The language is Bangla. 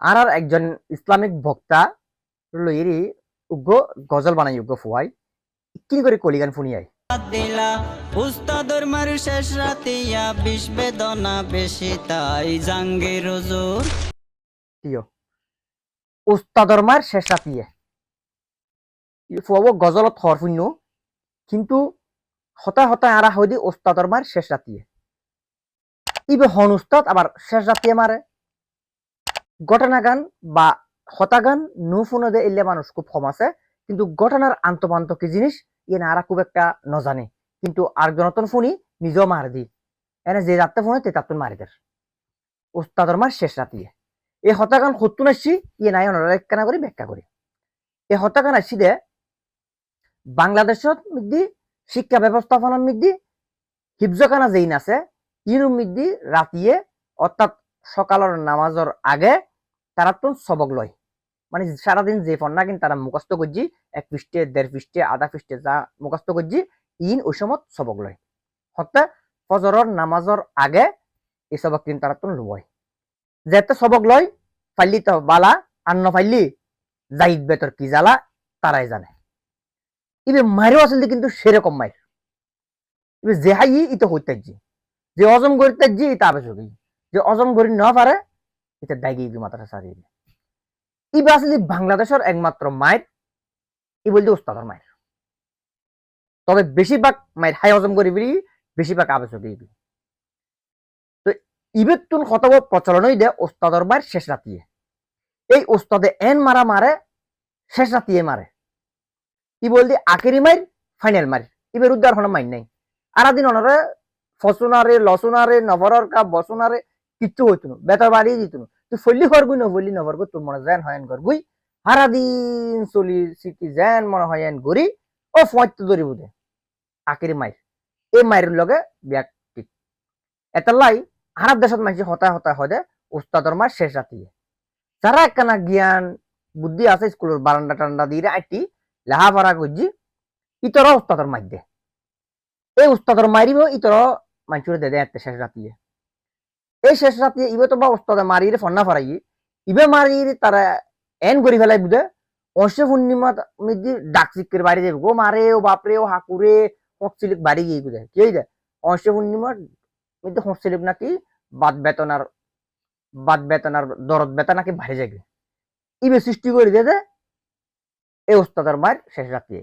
আর আর একজন ইসলামিক বক্তা লইরি উগ্র গজল বানাই উগ্র ফুয়াই। কি করে কলিগান ফুনিয়াই দিলা উস্তাদর মারু শেষ রাতিয়া বিষ বেদনা বেশি তাই জাঙ্গে রজুর। প্রিয় উস্তাদর মার শেষ রাতিয়ে ফুয়াব গজলত হর শূন্য কিন্তু হতায় হতায় আরা হইদি উস্তাদর মার শেষ রাতিয়ে ইবে হন উস্তাদ আবার শেষ রাতিয়ে মারে। ঘটনা গান বা হতা গান নু ফোনে এলে মানুষ খুব কম আছে, কিন্তু ঘটনার আন্তপান্ত কি জিনিস? ইয়ে না, আরা খুব একটা নজানে। কিন্তু আর জনতন ফোনই নিজেও মার দি। এনে যে রাত্রে ফোনে, তে তাত্তন মারি দের উস্তাদর মার শেষ রাতিয়ে এই হত্যাকাণ্ড সত্য আসছি ইয়ে নাই অনারা কেনা করে, ব্যাখ্যা করি। এই হত্যাকাণ্ড আসছি দে, বাংলাদেশত মিদ্দি, শিক্ষা ব্যবস্থাপনার মিদ্দি, হিফজখানা যেইন আছে ইনু মিদ্দি রাতিয়ে অর্থাৎ সকালের নামাজের আগে তারা তো সবক লয়। মানে সারাদিন যে ফন্না কিন্তু তারা মুখস্থ করছি, এক পৃষ্ঠে, দেড় পৃষ্ঠে, আধা পৃষ্ঠে যা মুখস্থ করছি, ইন ওই সময় সবক লয়। হত্যা ফজরের নামাজের আগে এই সবক কিন্তু তারা তো লয়। যেতে সবক লয়, ফাইলি তো বালা আন্ন ফাইলি জাইদ বেতর কি জ্বালা, তারাই জানে। ইবে মারিও আসলে কিন্তু সেরকম মাইর ইবে যে হাই ইতো হইতাজি যে অজম করিতাজি ইতা আবেশকি যে অজম করি না পারে এটা দাগি ইবে মাথাটা সারিয়ে দিয়ে ইবে আসলে বাংলাদেশের একমাত্র মায়ের ই বলতে উস্তাদের মায়ের। তবে বেশিরভাগ মায়ের হাই হজম করি বলি বেশিরভাগ আবেশকি ইবে তো ইবের তুন কত প্রচলনই দে ওস্তাদর মায়ের শেষ রাতিয়ে। এই ওস্তাদে এন মারা মারে, শেষ রাতিয়ে মারে। ই বলদি আখেরি মাইর ফাইনাল মার ইবের উদ্ধার হন মাইন নাই। আরা দিন অনরে, ফসুনারে, লসুনারে নভরর কা বসুনারে কিচ্ছু হইতো না বেতার বাড়িয়ে দিত না তুই ফল্লি করবি না ফল্লি নভর গো তোর মনে যেন হয় করবি হারা দিন চলি সিটি যেন মনে হয় এন গরি ও ফয়ত ধরি বুঝে আখেরি মাইর। এই মায়ের লগে বিয়াক ঠিক এটা লাই হারার দেশত মানুষ হতায় হতায় হয় উস্তাদর মার শেষ রাতিয়ে। যারা একখানা জ্ঞান, বুদ্ধি আছে স্কুলের বারান্দা টান্ডা দিয়ে আইটি লেহাপড়া করছি ইতর উস্তাদর মার দে। এই উস্তাদর মারিব ইতর মানুষের দে দেয় শেষ রাতিয়ে। এই শেষ রাতিয়ে ইবে তো বা উস্তাদে মারিয়ে ফন্না ফরাই ইবে মারিয়ে তারা এন করি ফেলাই বুঝে অংশে পূর্ণিমা মিদি ডাক চিকের বাড়ি যাবে গো মারে ও বাপরে ও হাকুরে হকচিলিক বাড়ি গিয়ে বুঝে কি যায় অংশে পূর্ণিমার মধ্যে হকচিলিক নাকি বাদ বেতনার বাদ বেতনার দরদ বেতন নাকি বাড়ি যাবে ইবে সৃষ্টি করে দিয়ে যে, এই ওস্তাদের মার শেষ রাতিয়ে